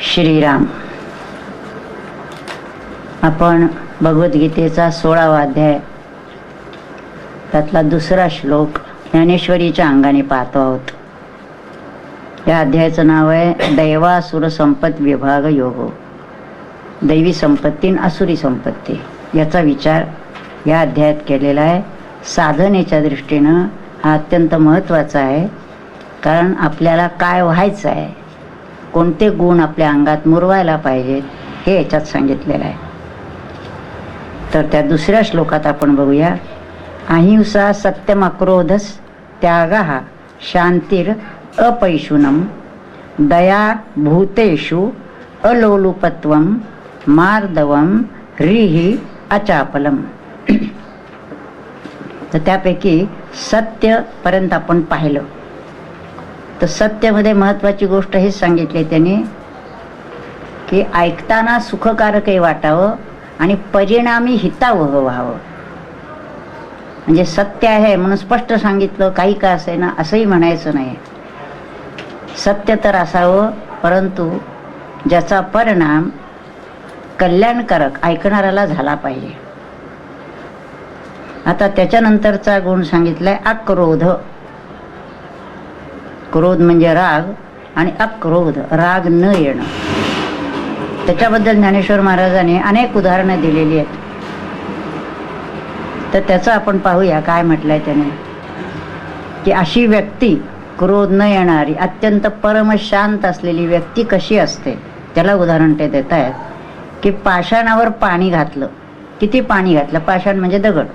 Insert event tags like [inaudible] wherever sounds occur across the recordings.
श्रीराम. आपण भगवद्गीतेचा सोळावा अध्याय त्यातला दुसरा श्लोक ज्ञानेश्वरीच्या अंगाने पाहतो आहोत. या अध्यायाचं नाव आहे दैवासुर संपत विभाग योग. दैवी संपत्ती आणि असुरी संपत्ती. याचा विचार या अध्यायात केलेला आहे. साधनेच्या दृष्टीनं हा अत्यंत महत्त्वाचा आहे कारण आपल्याला काय व्हायचं आहे कोणते गुण आपल्या अंगात मुरवायला पाहिजेत हे याच्यात सांगितलेलं आहे. तर त्या दुसऱ्या श्लोकात आपण बघूया. अहिंसा सत्यमक्रोधस त्यागा शांतीर अपैशुनम दया भूतेषु अलोलुपत्व मार्दवम रिही अचापलम. तर त्यापैकी सत्यपर्यंत आपण पाहिलं. तर सत्यामध्ये महत्वाची गोष्ट हेच सांगितली त्याने की ऐकताना सुखकारकही वाटावं आणि परिणामी हितावह व्हावं. म्हणजे सत्य आहे म्हणून स्पष्ट सांगितलं काही का असे ना असंही म्हणायचं नाही. सत्य तर असावं परंतु ज्याचा परिणाम कल्याणकारक ऐकणाऱ्याला झाला पाहिजे. आता त्याच्यानंतरचा गुण सांगितलाय अक्रोध क्रोध म्हणजे राग आणि अक्रोध राग न येणं. त्याच्याबद्दल ज्ञानेश्वर महाराजांनी अनेक उदाहरणं दिलेली आहेत. तर त्याचं आपण पाहूया काय म्हटलंय त्याने. की अशी व्यक्ती क्रोध न येणारी अत्यंत परमशांत असलेली व्यक्ती कशी असते? त्याला उदाहरण ते देत आहेत की पाषाणावर पाणी घातलं. किती पाणी घातलं? पाषाण म्हणजे दगड.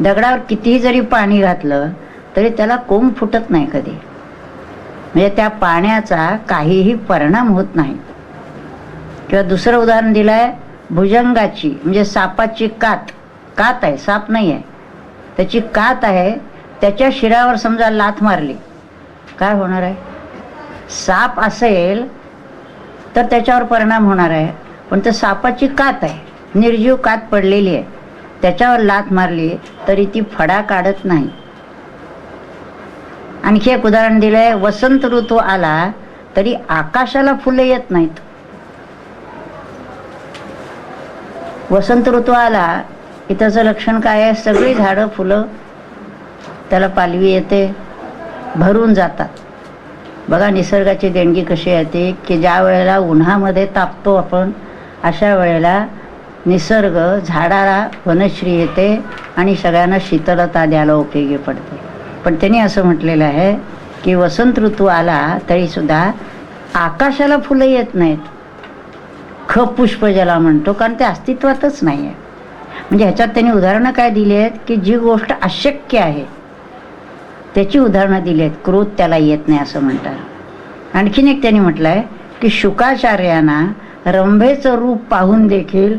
दगडावर कितीही जरी पाणी घातलं तरी त्याला कोंब फुटत नाही कधी. म्हणजे त्या पाण्याचा काहीही परिणाम होत नाही. किंवा दुसरं उदाहरण दिलं आहे भुजंगाची म्हणजे सापाची कात. कात आहे साप नाही आहे त्याची कात आहे त्याच्या शिरावर समजा लाथ मारली. काय होणार आहे? साप असेल तर त्याच्यावर परिणाम होणार आहे. पण तर सापाची कात आहे. निर्जीव कात पडलेली आहे. त्याच्यावर लाथ मारली तरी ती फडा काढत नाही. आणखी एक उदाहरण दिलंय वसंत ऋतू आला तरी आकाशाला फुले येत नाहीत. वसंत ऋतू आला की त्याचं लक्षण काय आहे? सगळी झाडं फुलं त्याला पालवी येते भरून जातात. बघा निसर्गाची देणगी कशी येते की ज्या वेळेला उन्हामध्ये तापतो आपण अशा वेळेला निसर्ग झाडाला वनश्री येते आणि सगळ्यांना शीतलता द्यायला उपयोगी पडते. पण त्यांनी असं म्हटलेलं आहे की वसंत ऋतू आला तरीसुद्धा आकाशाला फुलं येत नाहीत. ख पुष्प ज्याला म्हणतो कारण ते अस्तित्वातच नाही आहे म्हणजे ह्याच्यात त्यांनी उदाहरणं काय दिली आहेत की जी गोष्ट अशक्य आहे त्याची उदाहरणं दिली आहेत. क्रोध त्याला येत नाही असं म्हणतात. आणखीन एक त्यांनी म्हटलं आहे की शुकाचार्यांना रंभेचं रूप पाहून देखील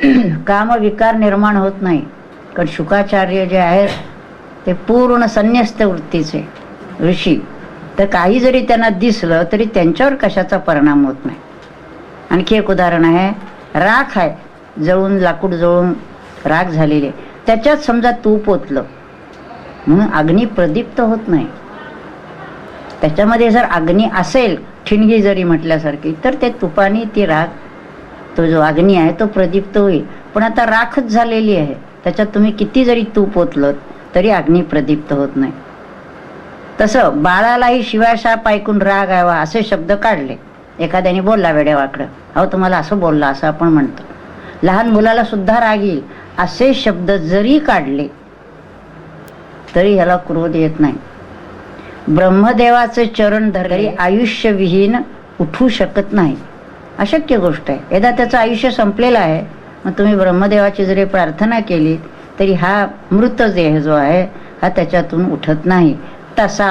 [clears throat] कामविकार निर्माण होत नाही. कारण शुकाचार्य जे आहेत ते पूर्ण संन्यस्त वृत्तीचे ऋषी. तर काही जरी त्यांना दिसलं तरी त्यांच्यावर कशाचा परिणाम होत नाही. आणखी एक उदाहरण आहे. राख आहे. जळून लाकूड जळून राख झालेली त्याच्यात समजा तूप ओतलं म्हणून अग्नी प्रदीप्त होत नाही. त्याच्यामध्ये जर अग्नी असेल ठिणगी जरी म्हटल्यासारखी तर ते तुपाने ती राख तो जो अग्नी आहे तो प्रदीप्त होईल. पण आता राखच झालेली आहे. त्याच्यात तुम्ही किती जरी तूप ओतलं तरी अग्नी प्रदीप्त होत नाही. तसं बाळालाही शिवायसाप ऐकून राग यावा असे शब्द काढले. एखाद्याने बोलला वेडेवाकडं अहो तुम्हाला असं बोलला असं आपण म्हणतो. लहान मुलाला सुद्धा राग येईल असे शब्द जरी काढले तरी ह्याला क्रोध येत नाही. ब्रह्मदेवाचे चरण धरले आयुष्यविहीन उठू शकत नाही. अशक्य गोष्ट आहे. एकदा त्याचं आयुष्य संपलेलं आहे मग तुम्ही ब्रह्मदेवाची जरी प्रार्थना केली तरी हा मृत देह जो आहे हा त्याच्यातून उठत नाही. तसा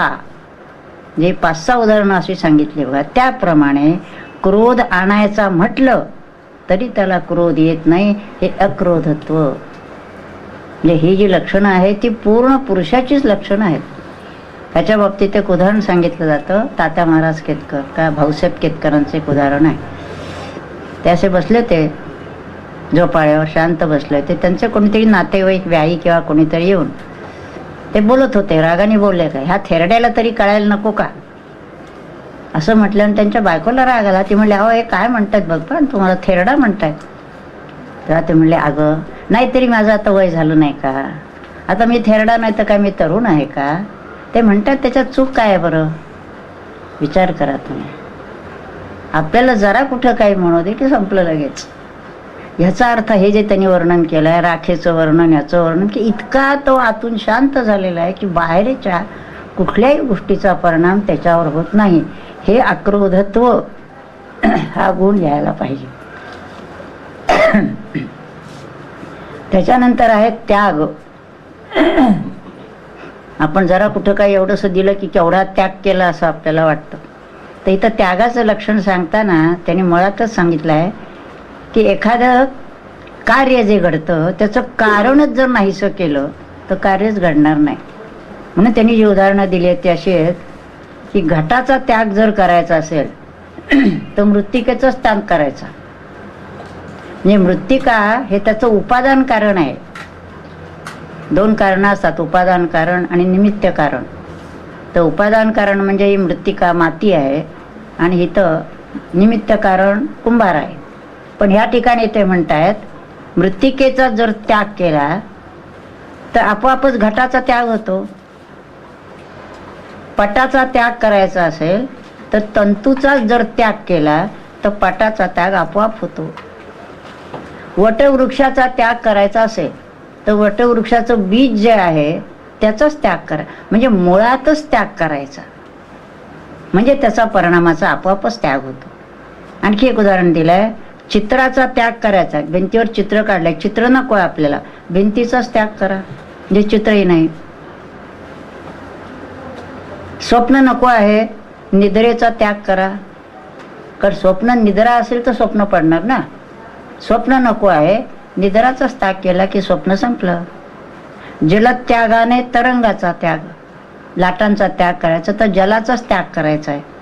जे पाच सहा उदाहरणं अशी सांगितली बघा. त्याप्रमाणे क्रोध आणायचा म्हटलं तरी त्याला क्रोध येत नाही. हे अक्रोधत्व. म्हणजे ही जी लक्षणं आहेत ती पूर्ण पुरुषाचीच लक्षणं आहेत. त्याच्या बाबतीत एक उदाहरण सांगितलं जातं. तात्या महाराज केतकर का भाऊसाहेब केतकरांचं एक उदाहरण आहे. ते असे बसले ते झोपाळ्यावर शांत बसले ते त्यांचे कोणीतरी नातेवाईक व्याई किंवा कोणीतरी येऊन ते बोलत होते. रागाने बोलले काय ह्या थेरड्याला तरी कळायला नको का? असं म्हटल्यानं त्यांच्या बायकोला राग आला. ती म्हणले अहो हे काय म्हणतात बघ पण तुम्हाला थेरडा म्हणतायत तेव्हा ते म्हणले अगं नाहीतरी माझं आता वय झालं नाही का? आता मी थेरडा नाही तर काय मी तरुण आहे का? ते म्हणतात त्याच्यात चूक काय आहे बरं? विचार करा तुम्ही. आपल्याला जरा कुठं काही म्हणू दे की संपलं लगेच. ह्याचा अर्थ हे जे त्यांनी वर्णन केलं आहे राखेचं वर्णन याचं वर्णन की इतका तो आतून शांत झालेला आहे की बाहेरच्या कुठल्याही गोष्टीचा परिणाम त्याच्यावर होत नाही. हे अक्रोधत्व [clears throat] हा गुण यायला पाहिजे. [clears throat] त्याच्यानंतर आहे त्याग. [clears throat] आपण जरा कुठं काही एवढंसं दिलं की केवढा त्याग केला असं आपल्याला वाटतं. तर इथं त्यागाचं लक्षण सांगताना त्यांनी मुळातच सांगितलं आहे की एखादं कार्य जे घडतं त्याचं कारणच जर नाहीसं केलं तर कार्यच घडणार नाही. म्हणून त्यांनी जी उदाहरणं दिली आहेत ती अशी आहेत की घटाचा त्याग जर करायचा असेल [clears throat] तर मृत्तिकेचाच त्याग करायचा. म्हणजे मृत्तिका हे त्याचं उपादान कारण आहे. दोन कारणं असतात उपादान कारण आणि निमित्त कारण. तर उपादान कारण म्हणजे ही मृत्तिका माती आहे आणि इथं निमित्त कारण कुंभार आहे. पण ह्या ठिकाणी ते म्हणतायत मृत्तिकेचा जर त्याग केला तर आपोआपच घटाचा त्याग होतो. पटाचा त्याग करायचा असेल तर तंतूचा जर त्याग केला तर पटाचा त्याग आपोआप होतो. वटवृक्षाचा त्याग करायचा असेल तर वटवृक्षाचं बीज जे आहे त्याचाच त्याग करा म्हणजे मुळातच त्याग करायचा. म्हणजे त्याचा परिणामाचा आपोआपच त्याग होतो. आणखी एक उदाहरण दिलं आहे चित्राचा त्याग करायचा. भिंतीवर चित्र काढलंय. चित्र नको आहे आपल्याला. भिंतीचाच त्याग करा. जे चित्रही नाही. स्वप्न नको आहे. निद्रेचा त्याग करा. कारण स्वप्न निद्रा असेल तर स्वप्न पडणार ना. स्वप्न नको आहे. निद्राचाच त्याग केला की स्वप्न संपलं. जलत्यागाने तरंगाचा त्याग. लाटांचा त्याग करायचा. तर जलाचाच त्याग करायचा आहे.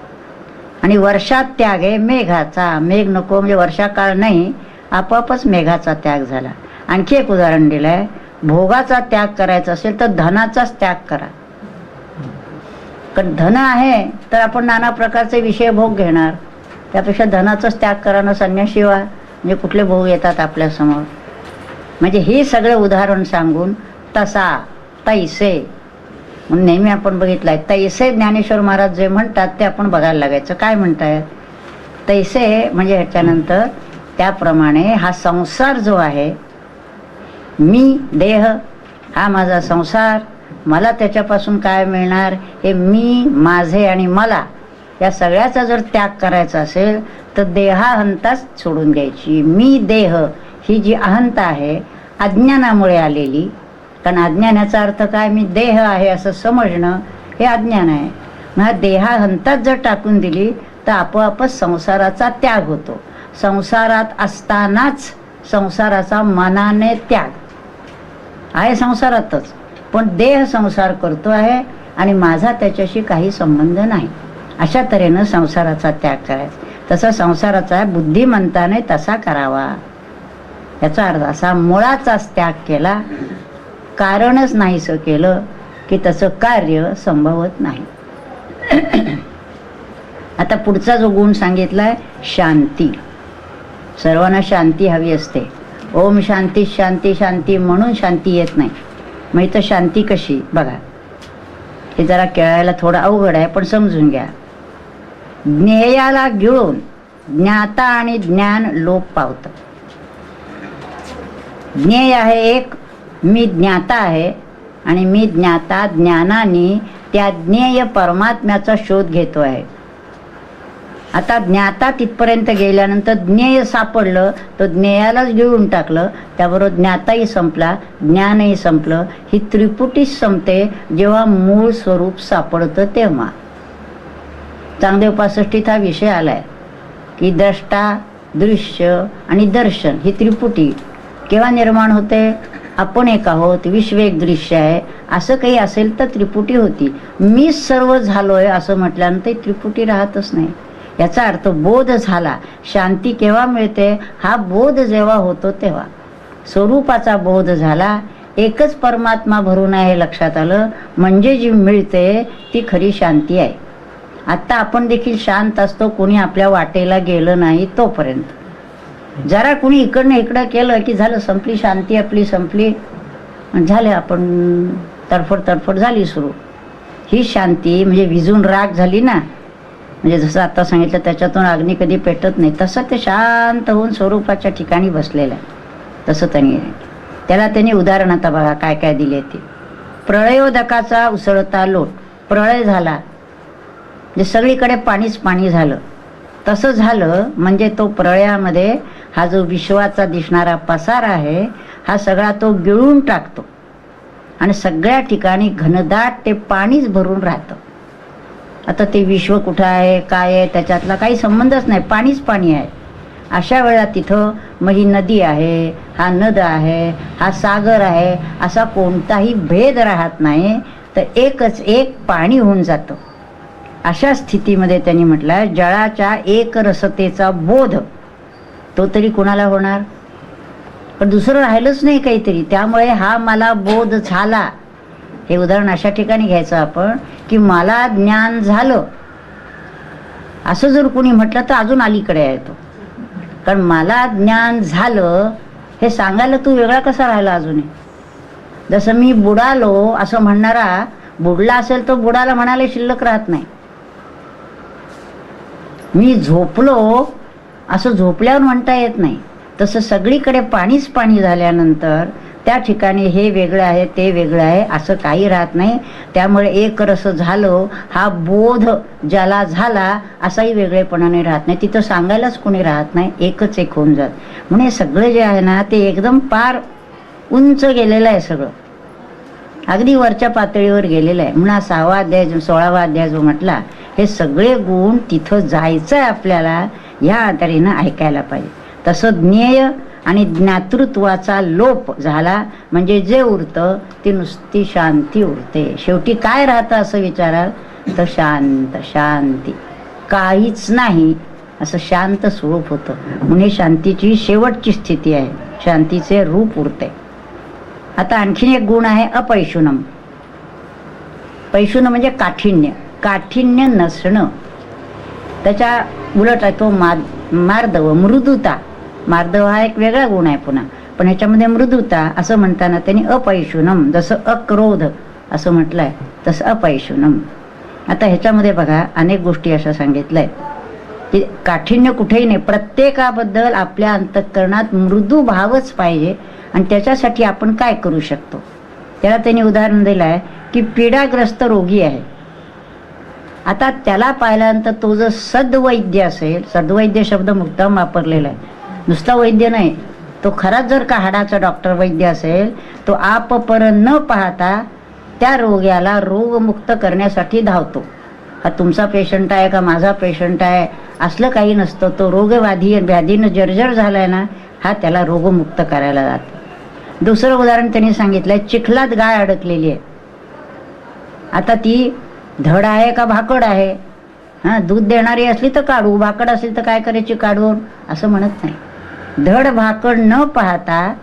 आणि वर्षात त्याग आहे मेघाचा. मेघ नको म्हणजे वर्षाकाळ नाही आपोआपच मेघाचा त्याग झाला. आणखी एक उदाहरण दिलंय. भोगाचा त्याग करायचा असेल तर धनाचाच त्याग करा. कारण धन आहे तर आपण नाना प्रकारचे विषय भोग घेणार. त्यापेक्षा धनाचाच त्याग करा ना व्हा म्हणजे कुठले भोग येतात आपल्यासमोर. म्हणजे हे सगळं उदाहरण सांगून तसा तैसे नेहमी आपण बघितलंय तैसे ज्ञानेश्वर महाराज जे म्हणतात ते आपण बघायला लागायचं. काय म्हणतायत? तैसे म्हणजे ह्याच्यानंतर त्याप्रमाणे हा संसार जो आहे मी देह हा माझा संसार मला त्याच्यापासून काय मिळणार? हे मी माझे आणि मला या सगळ्याचा जर त्याग करायचा असेल तर देहाहंताच सोडून द्यायची मी देह ही जी अहंता आहे अज्ञानामुळे आलेली कारण अज्ञानाचा अर्थ काय? मी देह आहे असं समजणं हे अज्ञान आहे. मग देहा देहाहंताच जर टाकून दिली तर आपोआपच संसाराचा त्याग होतो. संसारात असतानाच संसाराचा मनाने त्याग. आहे संसारातच. पण देह संसार करतो आहे आणि माझा त्याच्याशी काही संबंध नाही. अशा तऱ्हेनं संसाराचा त्याग करायचा. तसा संसाराचा बुद्धिमंताने तसा करावा. याचा अर्थ असा मुळाचाच त्याग केला कारणच नाहीसं केलं की तसं कार्य संभवत नाही. आता पुढचा जो गुण सांगितलाय शांती. सर्वांना शांती हवी असते. ओम शांती शांती शांती म्हणून शांती येत नाही. मग इथं शांती कशी? बघा. हे जरा केळायला थोडं अवघड आहे पण समजून घ्या. ज्ञेयाला गिळून ज्ञाता आणि ज्ञान लोप पावतं. ज्ञेय आहे एक मी ज्ञाता आहे आणि मी ज्ञाता ज्ञानाने त्या ज्ञेय परमात्म्याचा शोध घेतो आहे. आता ज्ञाता तिथपर्यंत गेल्यानंतर ज्ञेय सापडलं तर ज्ञेयालाच गिळून टाकलं त्याबरोबर ज्ञाताही संपला ज्ञानही संपलं ही त्रिपुटीच संपते जेव्हा मूळ स्वरूप सापडतं तेव्हा. चांगदेव पासष्टीत हा विषय आलाय की द्रष्टा दृश्य आणि दर्शन ही त्रिपुटी केव्हा निर्माण होते? आपण एक आहोत विश्व एक दृश्य आहे. असं काही असेल तर त्रिपुटी होती. मी सर्व झालोय असं म्हटल्यानंतर त्रिपुटी राहतच नाही. याचा अर्थ बोध झाला. शांती केव्हा मिळते? हा बोध जेव्हा होतो तेव्हा. स्वरूपाचा बोध झाला. एकच परमात्मा भरून आहे लक्षात आलं. म्हणजे जी मिळते ती खरी शांती आहे. आता आपण देखील शांत असतो. कोणी आपल्या वाटेला गेलं नाही तोपर्यंत. जरा कुणी इकडनं इकडं केलं की झालं संपली शांती आपली संपली. झाले आपण तडफड तडफड झाली सुरू. ही शांती म्हणजे विजून राग झाली ना. म्हणजे जसं आता सांगितलं त्याच्यातून अग्नी कधी पेटत नाही. तसं ते शांत होऊन स्वरूपाच्या ठिकाणी बसलेलं आहे. तसं त्यांनी. त्याला त्यांनी उदाहरण आता बघा काय काय दिले ते. प्रळयोदकाचा उसळता लोट. प्रळय झाला. म्हणजे सगळीकडे पाणीच पाणी झालं. तसं झालं म्हणजे तो प्रळयामध्ये हा जो विश्वाचा दिसणारा पसार आहे हा सगळा तो गिळून टाकतो. आणि सगळ्या ठिकाणी घनदाट ते पाणीच भरून राहतं. आता ते विश्व कुठं आहे काय आहे त्याच्यातला काही संबंधच नाही. पाणीच पाणी आहे. अशा वेळा तिथं मग ही नदी आहे हा नद आहे हा सागर आहे असा कोणताही भेद राहत नाही तर एकच एक पाणी होऊन जातं. अशा स्थितीमध्ये त्यांनी म्हटलं जळाच्या एक रसतेचा बोध. तो तरी कुणाला होणार? पण दुसरं राहिलंच नाही काहीतरी. त्यामुळे हा मला बोध झाला. हे उदाहरण अशा ठिकाणी घ्यायचं आपण की मला ज्ञान झालं. असं जर कोणी म्हटलं तर अजून अलीकडे आहे तो कारण मला ज्ञान झालं हे सांगायला तू वेगळा कसा राहिला अजूनही? जसं मी बुडालो असं म्हणणारा बुडला असेल तर बुडाला म्हणायला शिल्लक राहत नाही. मी झोपलो असं झोपल्यावर म्हणता येत नाही. तसं सगळीकडे पाणीच पाणी झाल्यानंतर त्या ठिकाणी हे वेगळं आहे ते वेगळं आहे असं काही राहत नाही. त्यामुळे एक रस झालं हा बोध ज्याला झाला असाही वेगळेपणाने राहत नाही. तिथं सांगायलाच कोणी राहत नाही एकच एक होऊन जात. म्हणून हे सगळं जे आहे ना ते एकदम पार उंच गेलेलं आहे सगळं. अगदी वरच्या पातळीवर गेलेलं आहे. म्हणून सहावा अध्याय जो सोळावा अध्याय जो म्हटला हे सगळे गुण तिथं जायचं आहे आपल्याला. ह्या आधारेनं ऐकायला पाहिजे. तसं ज्ञेय आणि ज्ञातृत्वाचा लोप झाला म्हणजे जे उरतं ती नुसती शांती उरते. शेवटी काय राहतं असं विचाराल? तर शांत शांती. काहीच नाही. असं शांत स्वरूप होतं. म्हणून शांतीची शेवटची स्थिती आहे. शांतीचे रूप उरते. आता आणखीन एक गुण आहे अपैशुनम. पैशुन म्हणजे काठिण्य. काठिण्य नसणं. त्याच्या उलट आहे तो माद मार्दव मृदुता. मार्दव हा एक वेगळा गुण आहे पुन्हा. पण ह्याच्यामध्ये मृदुता असं म्हणताना त्यांनी अपैशुनम जसं अक्रोध असं म्हटलंय तसं अपैशुनम. आता ह्याच्यामध्ये बघा अनेक गोष्टी अशा सांगितलंय. की काठिण्य कुठेही नाही प्रत्येकाबद्दल आपल्या अंतःकरणात मृदू भावच पाहिजे आणि त्याच्यासाठी आपण काय करू शकतो? त्याला त्यांनी उदाहरण दिलं आहे की पीडाग्रस्त रोगी आहे. आता त्याला पाहिल्यानंतर तो जर सद्वैद्य असेल सद्वैद्य शब्द मुक्ताम वापरलेला आहे. नुसता वैद्य नाही तो खराच जर का हाडाचा डॉक्टर वैद्य असेल तो आप पर न पाहता त्या रोग्याला रोगमुक्त करण्यासाठी धावतो. हा तुमचा पेशंट आहे का माझा पेशंट आहे? असलं काही नसतं. तो रोगव्याधी व्याधीनं जर्जर झालाय ना हा त्याला रोगमुक्त करायला जातो. दुसरं उदाहरण त्यांनी सांगितलं चिखलात गाय अडकलेली आहे. आता ती धड आहे का भाकड आहे? हां दूध देणारी असली तर काढू भाकड असली तर काय करायची काढून? असं म्हणत नाही. धड भाकड न पाहता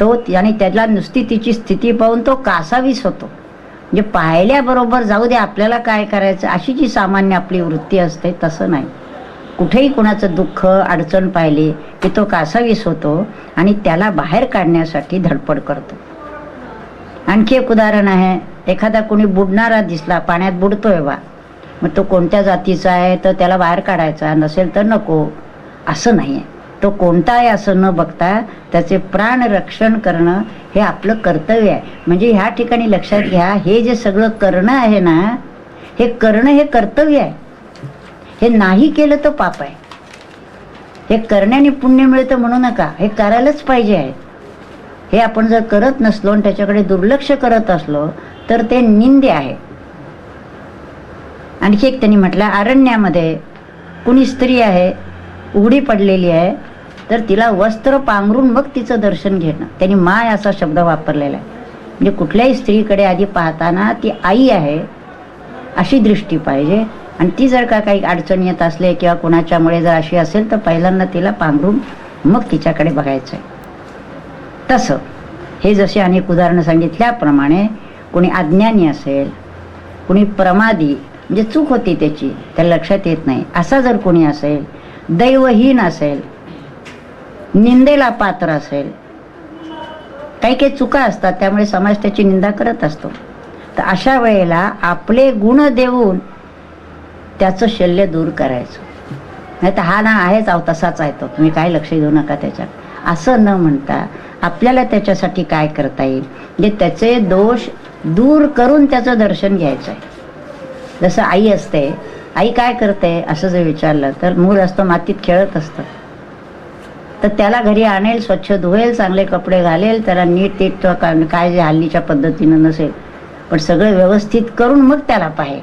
तो आणि त्याला नुसती तिची स्थिती पाहून तो कासावीस होतो. म्हणजे पाहिल्याबरोबर जाऊ दे आपल्याला काय करायचं? अशी जी सामान्य आपली वृत्ती असते तसं नाही. कुठेही कुणाचं दुःख अडचण पाहिली की तो कासावीस होतो आणि त्याला बाहेर काढण्यासाठी धडपड करतो. आणखी एक उदाहरण आहे. एखादा कोणी बुडणारा दिसला पाण्यात बुडतोय बा. मग तो कोणत्या जातीचा आहे? तर त्याला बाहेर काढायचा. नसेल तर नको. असं नाही आहे तो कोणता आहे असं न बघता त्याचे प्राण रक्षण करणं हे आपलं कर्तव्य आहे. म्हणजे ह्या ठिकाणी लक्षात घ्या हे जे सगळं करणं आहे ना हे करणं हे कर्तव्य आहे. हे नाही केलं तर पाप आहे. हे करण्याने पुण्य मिळतं म्हणू नका. हे करायलाच पाहिजे आहे. हे आपण जर करत नसलो आणि त्याच्याकडे दुर्लक्ष करत असलो तर ते निंदे आहे. आणखी एक त्यांनी म्हटलं अरण्यामध्ये कुणी स्त्री आहे उघडी पडलेली आहे तर तिला वस्त्र पांघरून मग तिचं दर्शन घेणं. त्यांनी माय असा शब्द वापरलेला आहे. म्हणजे कुठल्याही स्त्रीकडे आधी पाहताना ती आई आहे अशी दृष्टी पाहिजे. आणि ती जर का काही अडचण येत असले किंवा कुणाच्यामुळे जर अशी असेल तर पहिल्यांदा तिला पांघरून मग तिच्याकडे बघायचं आहे तसं. हे जसे अनेक उदाहरणं सांगितल्याप्रमाणे कोणी अज्ञानी असेल कोणी प्रमादी म्हणजे चूक होती त्याची त्याला लक्षात येत नाही. असा जर कोणी असेल दैवहीन असेल निंदेला पात्र असेल काही काही चुका असतात त्यामुळे समाज त्याची निंदा करत असतो. तर अशा वेळेला आपले गुण देऊन त्याचं शल्य दूर करायचं. नाही तर हा ना आहेच अहो तसाच आहे तो. तुम्ही काय लक्ष देऊ नका त्याच्यात. असं न म्हणता आपल्याला त्याच्यासाठी काय करता येईल? म्हणजे त्याचे दोष दूर करून त्याचं दर्शन घ्यायचं आहे. जसं आई असते आई काय करते असं जर विचारलं तर मूल असतं मातीत खेळत असतं. तर त्याला घरी आणेल स्वच्छ धुवेल चांगले कपडे घालेल त्याला नीट तीट का- काय जे हल्लीच्या पद्धतीनं नसेल पण सगळं व्यवस्थित करून मग त्याला पाहे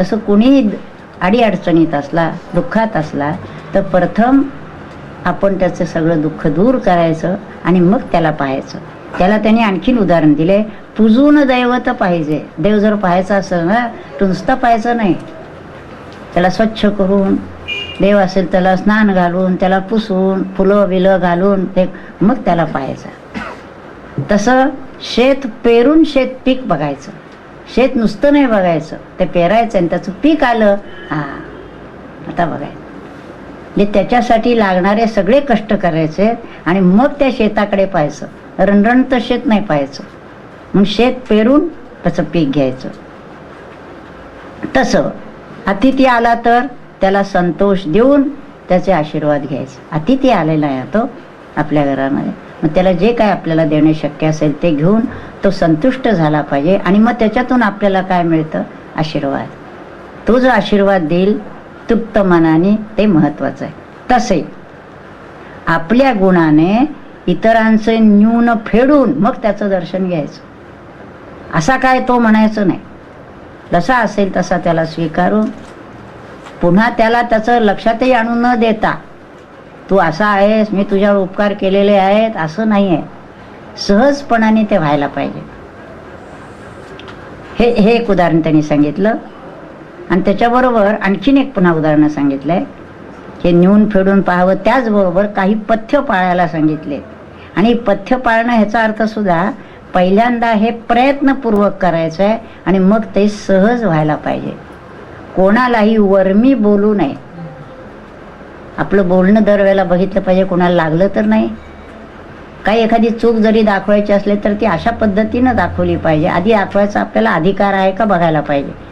तसं कुणीही अडीअडचणीत असला दुःखात असला तर प्रथम आपण त्याचं सगळं दुःख दूर करायचं आणि मग त्याला पाहायचं. त्याला त्यांनी आणखीन उदाहरण दिले पुजून दैवत पाहिजे. देव जर पाहायचा असेल ना तो नुसतं पाहायचं नाही. त्याला स्वच्छ करून देव असेल त्याला स्नान घालून त्याला पुसून फुलं बिलं घालून ते मग त्याला पाहायचं. तसं शेत पेरून शेत पीक बघायचं. शेत नुसतं नाही बघायचं. ते पेरायचं आणि त्याचं पीक आलं हां आता बघायचं. म्हणजे त्याच्यासाठी लागणारे सगळे कष्ट करायचे आणि मग त्या शेताकडे पाहायचं. रणरणत शेत नाही पाहायचं. मग शेत पेरून त्याचं पीक घ्यायचं. तसं अतिथी आला तर त्याला संतोष देऊन त्याचे आशीर्वाद घ्यायचे. अतिथी आलेला आहे तो आपल्या घरामध्ये. मग त्याला जे काय आपल्याला देणे शक्य असेल ते घेऊन तो संतुष्ट झाला पाहिजे आणि मग त्याच्यातून आपल्याला काय मिळतं? आशीर्वाद. तो जो आशीर्वाद देईल तृप्त मनाने ते महत्वाचं आहे. तसे आपल्या गुणाने इतरांचे न्यून फेडून मग त्याचं दर्शन घ्यायचं. असा काय तो म्हणायचं नाही. जसा असेल तसा त्याला स्वीकारून पुन्हा त्याला त्याचं लक्षातही आणू न देता तू असा आहेस मी तुझ्यावर उपकार केलेले आहेत असं नाही आहे सहजपणाने ते व्हायला पाहिजे. हे हे एक उदाहरण त्यांनी सांगितलं. आणि त्याच्याबरोबर आणखीन एक पुन्हा उदाहरणं सांगितलं आहे हे नेऊन फेडून पाहावं त्याचबरोबर काही पथ्य पाळायला सांगितले. आणि पथ्य पाळणं ह्याचा अर्थसुद्धा पहिल्यांदा हे प्रयत्नपूर्वक करायचं आहे आणि मग ते सहज व्हायला पाहिजे. कोणालाही वर्मी बोलू नये. आपलं बोलणं दरवेळेला बघितलं पाहिजे कोणाला लागलं तर नाही. काही एखादी चूक जरी दाखवायची असली तर ती अशा पद्धतीनं दाखवली पाहिजे. आधी दाखवायचा आपल्याला अधिकार आहे का बघायला पाहिजे.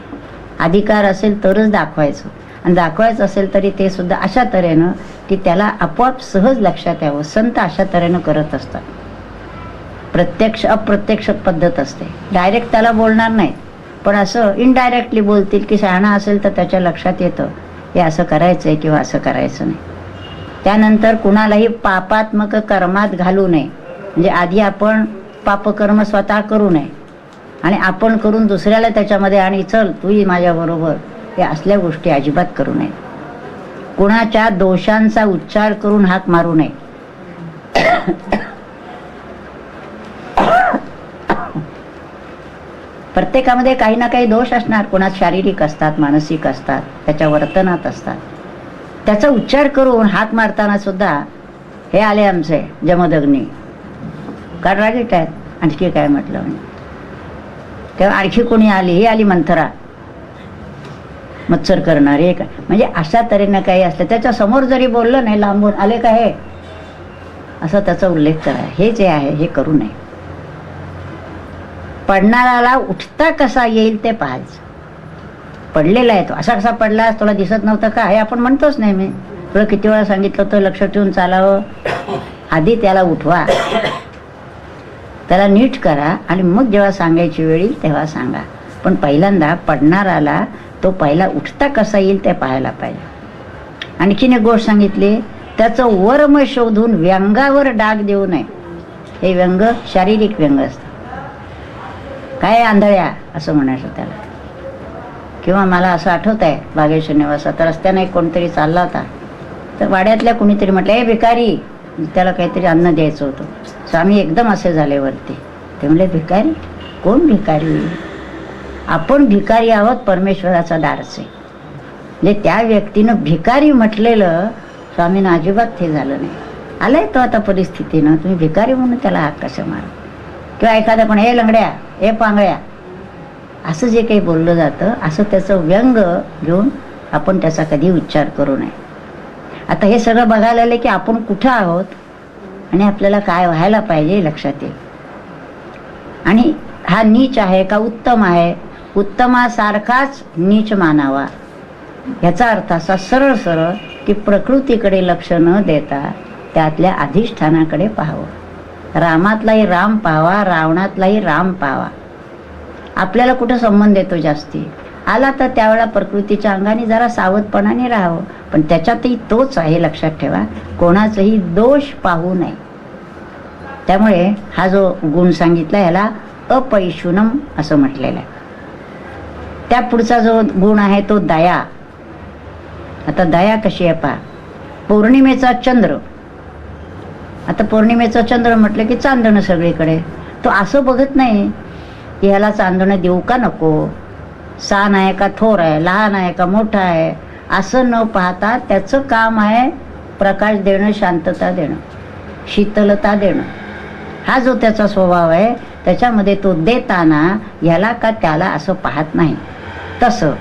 अधिकार असेल तरच दाखवायचं. आणि दाखवायचं असेल तरी ते सुद्धा अशा तऱ्हेनं की त्याला आपोआप सहज लक्षात यावं. संत अशा तऱ्हेनं करत असतात. प्रत्यक्ष अप्रत्यक्ष पद्धत असते. डायरेक्ट त्याला बोलणार नाही पण असं इनडायरेक्टली बोलतील की शहाणा असेल तर त्याच्या लक्षात येतं हे असं करायचंय किंवा असं करायचं नाही. त्यानंतर कुणालाही पापात्मक कर्मात घालू नये. म्हणजे आधी आपण पापकर्म स्वतः करू नये. आणि आपण करून दुसऱ्याला त्याच्यामध्ये आणि चल तूही माझ्याबरोबर हे असल्या गोष्टी अजिबात करू नये. कुणाच्या दोषांचा उच्चार करून हाक मारू नये. प्रत्येकामध्ये काही ना काही दोष असणार. कोणात शारीरिक असतात मानसिक असतात त्याच्या वर्तनात असतात. त्याचा उच्चार करून हाक मारताना सुद्धा हे आले आमचे जमदग्नी. कारण रागीट आहेत आणखी काय म्हटलं म्हणजे तेव्हा आणखी कोणी आली? ही आली मंथरा. मत्सर करणारे का म्हणजे अशा तऱ्हेनं काही असलं त्याच्यासमोर जरी बोललं नाही लांबून आले का हे? असा त्याचा उल्लेख करा. हे जे आहे हे करू नये. पडणाऱ्याला उठता कसा येईल ते पाहायचं. पडलेला आहे तो. असा कसा पडला तुला दिसत नव्हतं का? हे आपण म्हणतोच नाही मी तुला किती वेळा सांगितलं होतं लक्ष ठेवून चालावं. आधी त्याला उठवा. त्याला नीट करा आणि मग जेव्हा सांगायची वेळ येईल तेव्हा सांगा. पण पहिल्यांदा पडणाराला तो पहिला उठता कसा येईल ते पाहायला पाहिजे. आणखीन एक गोष्ट सांगितली त्याचं वर्म शोधून व्यंगावर डाग देऊ नये. हे व्यंग शारीरिक व्यंग असतं. काय आंधळ्या असं म्हणायचं त्याला. किंवा मला असं आठवत आहे बागेश्वर निवासात रस्त्याने कोणतरी चालला होता. तर वाड्यातल्या कुणीतरी म्हटलं हे भिकारी त्याला काहीतरी अन्न द्यायचं होतं. स्वामी एकदम असे झाले वरती. ते म्हणले भिकारी? कोण भिकारी? आपण भिकारी आहोत परमेश्वराचा दारसे म्हणजे त्या व्यक्तीनं भिकारी म्हटलेलं स्वामीनं अजिबात हे झालं नाही. आलंय तो आता परिस्थितीनं. तुम्ही भिकारी म्हणून त्याला हाक कसं मारा? किंवा एखादा पण हे लंगड्या हे पांगड्या असं जे काही बोललं जातं असं त्याचं व्यंग घेऊन आपण त्याचा कधी उच्चार करू नये. आता हे सगळं बघायला आलं की आपण कुठं आहोत आणि आपल्याला काय व्हायला पाहिजे लक्षात येईल. आणि हा नीच आहे का उत्तम आहे? उत्तमासारखाच नीच मानावा. याचा अर्थ असा सरळ सरळ की प्रकृतीकडे लक्ष न देता त्यातल्या अधिष्ठानाकडे पाहावं. रामातलाही राम पाहावा रावणातलाही राम पाहावा. आपल्याला कुठं संबंध येतो जास्ती? आला तर त्यावेळेला प्रकृतीच्या अंगाने जरा सावधपणाने राहावं. पण त्याच्यातही तोच आहे लक्षात ठेवा. कोणाचंही दोष पाहू नये. त्यामुळे हा जो गुण सांगितला याला अपैशुनम असं म्हटलेलं आहे. त्या पुढचा जो गुण आहे तो दया. आता दया कशी आहे पहा. पौर्णिमेचा चंद्र. आता पौर्णिमेचा चंद्र म्हटलं की चांदणं सगळीकडे. तो असं बघत नाही की ह्याला चांदणं देऊ का नको? सान आहे का थोर आहे लहान आहे का मोठा आहे असं न पाहता त्याचं काम आहे प्रकाश देणं शांतता देणं शीतलता देणं. हा जो त्याचा स्वभाव आहे त्याच्यामध्ये तो देताना ह्याला का त्याला असं पाहत नाही. तसं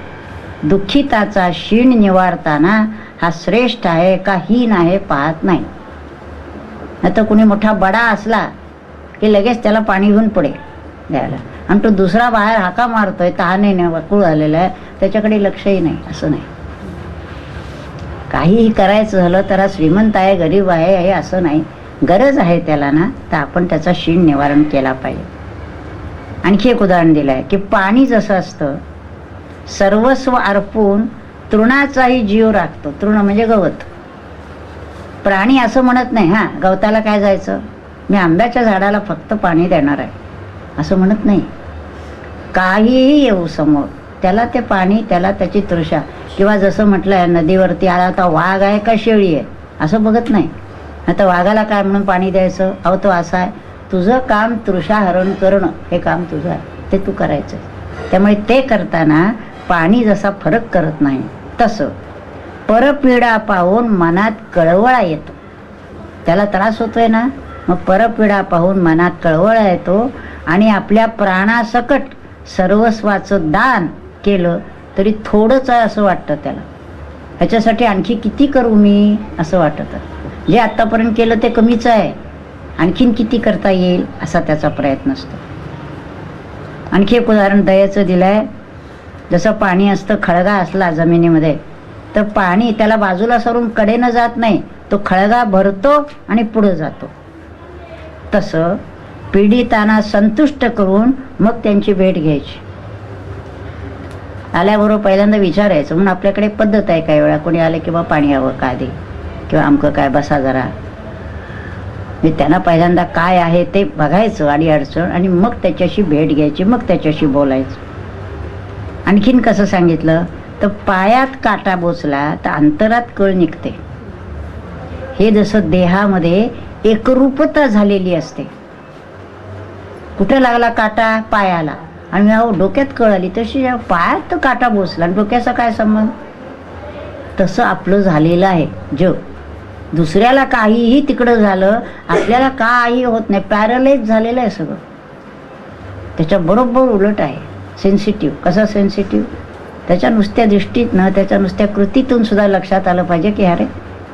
दुःखिताचा शीण निवारताना हा श्रेष्ठ आहे का हीन आहे पाहत नाही. तर कुणी मोठा बडा असला की लगेच त्याला पाणी घेऊन पडेल द्यायला. आणि तो दुसरा बाहेर हाका मारतोय तहाने वकूळ झालेला आहे त्याच्याकडे लक्षही नाही असं नाही. काहीही करायचं झालं तर हा श्रीमंत आहे गरीब आहे हे असं नाही. गरज आहे त्याला ना तर आपण त्याचा शीण निवारण केला पाहिजे. आणखी एक उदाहरण दिलं आहे की पाणी जसं असतं सर्वस्व अर्पून तृणाचाही जीव राखतो. तृण म्हणजे गवत. प्राणी असं म्हणत नाही हा गवताला काय जायचं? मी आंब्याच्या झाडाला फक्त पाणी देणार आहे. असं म्हणत नाही. काहीही येऊ समोर. त्याला ते पाणी त्याला त्याची तृषा. किंवा जसं म्हटलंय नदीवरती आला आता वाघ आहे का शेळी आहे? असं बघत नाही. आता वाघाला काय म्हणून पाणी द्यायचं? अहो तो असा आहे. तुझं काम तृषा हरण करणं. हे काम तुझं आहे. ते तू करायचं. त्यामुळे ते करताना पाणी जसा फरक करत नाही तसं. परपीडा पाहून मनात कळवळा येतो. त्याला त्रास होतोय ना? मग परपीडा पाहून मनात कळवळा येतो. आणि आपल्या प्राणासकट सर्वस्वाचं दान केलं तरी थोडंच आहे असं वाटतं त्याला. ह्याच्यासाठी आणखी किती करू मी असं वाटतं. जे आत्तापर्यंत केलं ते कमीच आहे. आणखीन किती करता येईल असा त्याचा प्रयत्न असतो. आणखी एक उदाहरण दयाचं दिलं आहे जसं पाणी असतं खळगा असला जमिनीमध्ये तर पाणी त्याला बाजूला सरून कडेनं जात नाही. तो खळगा भरतो आणि पुढं जातो. तसं पीडितांना संतुष्ट करून मग त्यांची भेट घ्यायची. आल्याबरोबर पहिल्यांदा विचारायचं म्हणून आपल्याकडे पद्धत आहे काही वेळा. कोणी आलं किंवा पाणी हवं का दे किंवा आमकं काय बसा जरा. मी त्यांना पहिल्यांदा काय आहे ते बघायचं आणि अडचण आणि मग त्याच्याशी भेट घ्यायची मग त्याच्याशी बोलायचं. आणखीन कसं सांगितलं? तर पायात काटा बोचला तर अंतरात कळ निघते. हे जसं देहामध्ये एकरूपता झालेली असते. कुठे लागला काटा? पायाला. आणि अहो डोक्यात कळ आली तशी पायात तर काटा बोसला आणि डोक्याचा काय संबंध? तसं आपलं झालेलं आहे जग. दुसऱ्याला काहीही तिकडं झालं आपल्याला काही होत नाही. पॅरलाइज झालेलं आहे सगळं. त्याच्या बरोबर उलट आहे. सेन्सिटिव्ह कसा सेन्सिटिव्ह त्याच्या नुसत्या दृष्टीतनं त्याच्या नुसत्या कृतीतून सुद्धा लक्षात आलं पाहिजे की अरे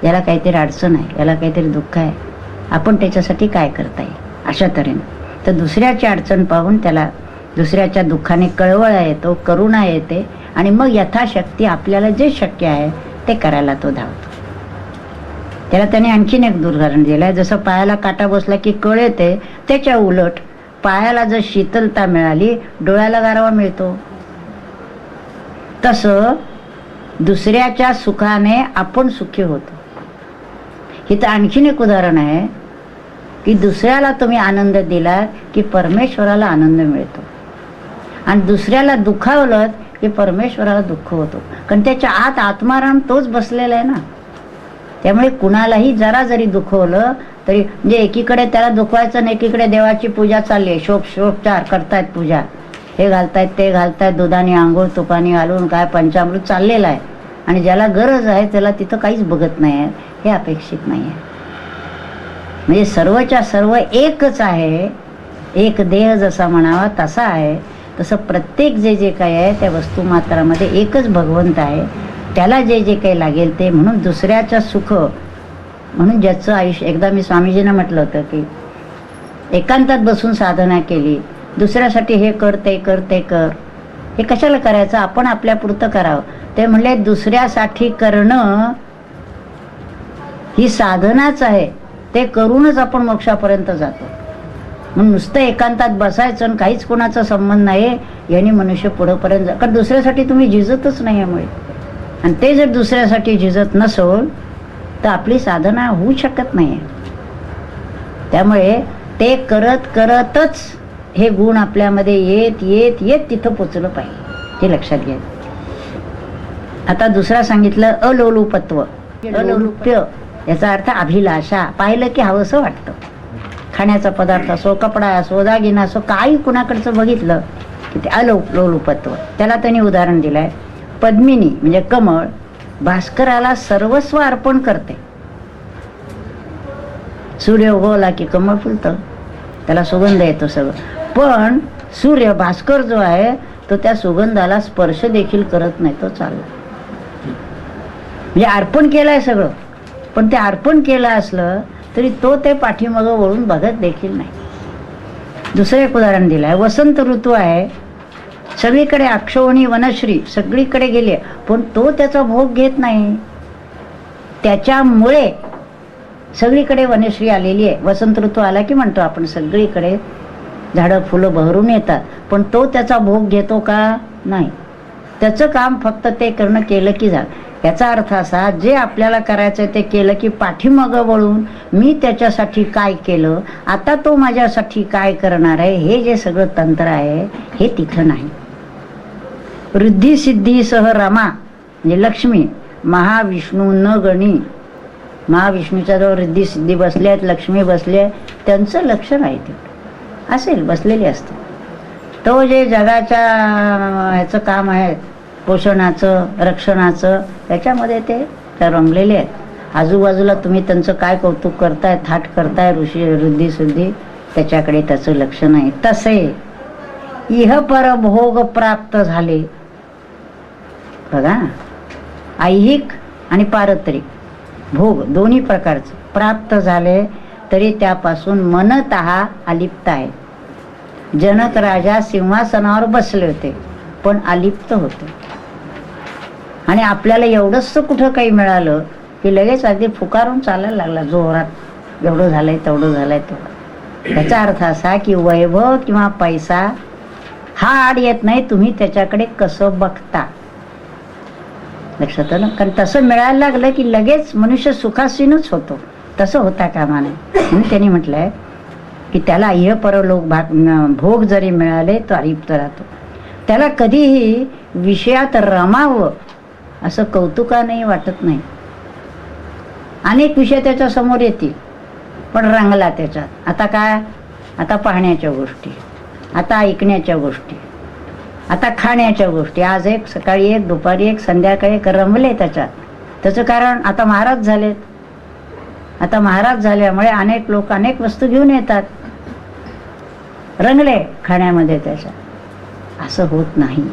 याला काहीतरी अडचण आहे याला काहीतरी दुःख आहे. आपण त्याच्यासाठी काय करता येईल अशा तऱ्हेनं. तर दुसऱ्याची अडचण पाहून त्याला दुसऱ्याच्या दुःखाने कळवळा येतो करुणा येते आणि मग यथाशक्ती आपल्याला जे शक्य आहे ते करायला तो धावतो. त्याला त्याने आणखीन एक उदाहरण दिलं आहे. जसं पायाला काटा बसला की कळ येते त्याच्या उलट पायाला जर शीतलता मिळाली डोळ्याला गारवा मिळतो. तसं दुसऱ्याच्या सुखाने आपण सुखी होतो. इथं आणखीन एक उदाहरण आहे. की दुसऱ्याला तुम्ही आनंद दिलात की परमेश्वराला आनंद मिळतो. आणि दुसऱ्याला दुखावलं की परमेश्वराला दुःख होतो. कारण त्याच्या आत आत्माराम तोच बसलेला आहे ना. त्यामुळे कुणालाही जरा जरी दुखवलं तरी म्हणजे एकीकडे त्याला दुखवायचं नाही एकीकडे देवाची पूजा चालली आहे. शोप शोपचार करतायत पूजा. हे घालतायत ते घालतायत दुधाने आंघोळ तुपाने घालून काय पंचामृत चाललेलं आहे. आणि ज्याला गरज आहे त्याला तिथं काहीच बघत नाही आहे. हे अपेक्षित नाही आहे. म्हणजे सर्वच्या सर्व एकच आहे. एक देह जसा म्हणावा तसा आहे. तसं प्रत्येक जे जे काही आहे त्या वस्तुमात्रामध्ये एकच भगवंत आहे. त्याला जे जे काही लागेल ते म्हणून दुसऱ्याचं सुख म्हणून ज्याचं आयुष्य एकदा मी स्वामीजीनं म्हटलं होतं की एकांतात बसून साधना केली दुसऱ्यासाठी हे कर ते कर ते कर. हे कशाला करायचं? आपण आपल्या पुरतं करावं. ते म्हणले दुसऱ्यासाठी करणं ही साधनाच आहे. ते करूनच आपण मोक्षापर्यंत जातो. म्हणून नुसतं एकांतात बसायचं आणि काहीच कोणाचा संबंध नाही यांनी मनुष्य पुढंपर्यंत जा. कारण दुसऱ्यासाठी तुम्ही झिजतच नाही यामुळे. आणि ते जर दुसऱ्यासाठी झिजत नसोल तर आपली साधना होऊ शकत नाही त्यामुळे ते करत करतच हे गुण आपल्यामध्ये येत येत येत तिथं पोचलं पाहिजे. हे लक्षात घ्या. आता दुसरा सांगितलं अलोलुपत्व. अलोलुप्य याचा अर्थ अभिलाषा. पाहिलं की हवंसं वाटतं. खाण्याचा पदार्थ असो कपडा असो दागिना असो काही कुणाकडचं बघितलं की ते अलो लोलुपत्व. त्याला त्यांनी उदाहरण दिलंय. पद्मिनी म्हणजे कमळ भास्कराला सर्वस्व अर्पण करते. सूर्य उगवला की कमळ फुलतं? त्याला सुगंध येतो सगळं. पण सूर्य भास्कर जो आहे तो त्या सुगंधाला स्पर्श देखील करत नाही तो चालला. म्हणजे अर्पण केलंय सगळं. पण ते अर्पण केलं असलं तरी तो ते पाठीमागं वळून बघत देखील नाही. दुसरं एक उदाहरण दिलं आहे वसंत ऋतू आहे. सगळीकडे अक्षोणी वनश्री सगळीकडे गेली पण तो त्याचा भोग घेत नाही. त्याच्यामुळे सगळीकडे वनश्री आलेली आहे. वसंत ऋतू आला की म्हणतो आपण सगळीकडे झाडं फुलं बहरून येतात. पण तो त्याचा भोग घेतो का? नाही. त्याचं काम फक्त ते करणं केलं की झालं. याचा अर्थ असा जे आपल्याला करायचं ते केलं की पाठीमागं वळून मी त्याच्यासाठी काय केलं आता तो माझ्यासाठी काय करणार आहे हे जे सगळं तंत्र आहे हे तिथं नाही. वृद्धी सिद्धीसह रमा म्हणजे लक्ष्मी महाविष्णू न गणी. महाविष्णूच्या जवळ रिद्धी सिद्धी बसले आहेत लक्ष्मी बसल्या त्यांचं लक्ष नाही तेवढं असेल बसलेले असते. तो जे जगाच्या ह्याचं काम आहे पोषणाचं रक्षणाचं त्याच्यामध्ये ते रमलेले आहेत. आजूबाजूला तुम्ही त्यांचं काय कौतुक करताय थाट करताय ऋषी वृद्धी सुद्धी त्याच्याकडे त्याचं लक्ष नाही. तसे इह परभोग प्राप्त झाले. बघा. ऐहिक आणि पारत्रिक भोग दोन्ही प्रकारचं. प्राप्त झाले तरी त्यापासून मनत अलिप्त आहे. जनक राजा सिंहासनावर बसले होते पण अलिप्त होते. आणि आपल्याला एवढंच कुठं काही मिळालं की लगेच अगदी फुकारून चालायला लागला जोरात. एवढं झालंय तेवढं झालंय तेवढं. त्याचा अर्थ असा की वैभव किंवा पैसा हा आड येत नाही तुम्ही त्याच्याकडे कसं बघता? लक्षात आलं? कारण तसं मिळायला लागलं की लगेच मनुष्य सुखासीनच होतो. तसं होता कामा नये. म्हणून त्यांनी म्हटलंय की त्याला अह्यपर लोक भाग भोग जरी मिळाले तो अरिप्त राहतो. त्याला कधीही विषयात रमावं असं कौतुकानेही वाटत नाही. अनेक विषय त्याच्यासमोर येतील पण रंगला त्याच्यात. आता काय? आता पाहण्याच्या गोष्टी आता ऐकण्याच्या गोष्टी आता खाण्याच्या गोष्टी. आज एक सकाळी एक दुपारी एक संध्याकाळी एक रमले त्याच्यात. त्याचं कारण आता महाराज झालेत. आता महाराज झाल्यामुळे अनेक लोक अनेक वस्तू घेऊन येतात. रंगले खाण्यामध्ये त्याच्या असं होत नाही.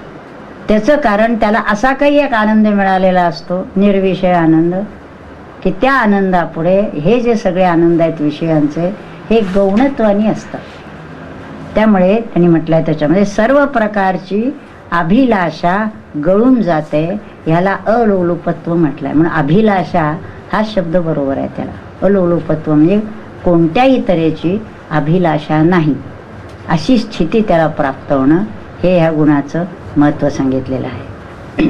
त्याचं कारण त्याला असा काही एक आनंद मिळालेला असतो निर्विषय आनंद की त्या आनंदापुढे हे जे सगळे आनंद आहेत विषयांचे हे गौणत्वानी असतात. त्यामुळे त्यांनी म्हटलंय त्याच्यामध्ये सर्व प्रकारची अभिलाषा गळून जाते ह्याला अलोलुपत्व म्हटलंय. म्हणून अभिलाषा हा शब्द बरोबर आहे त्याला. अलोलुपत्व म्हणजे कोणत्याही तऱ्हेची अभिलाषा नाही. अशी स्थिती त्याला प्राप्त होणं हे ह्या गुणाचं महत्त्व सांगितलेलं आहे.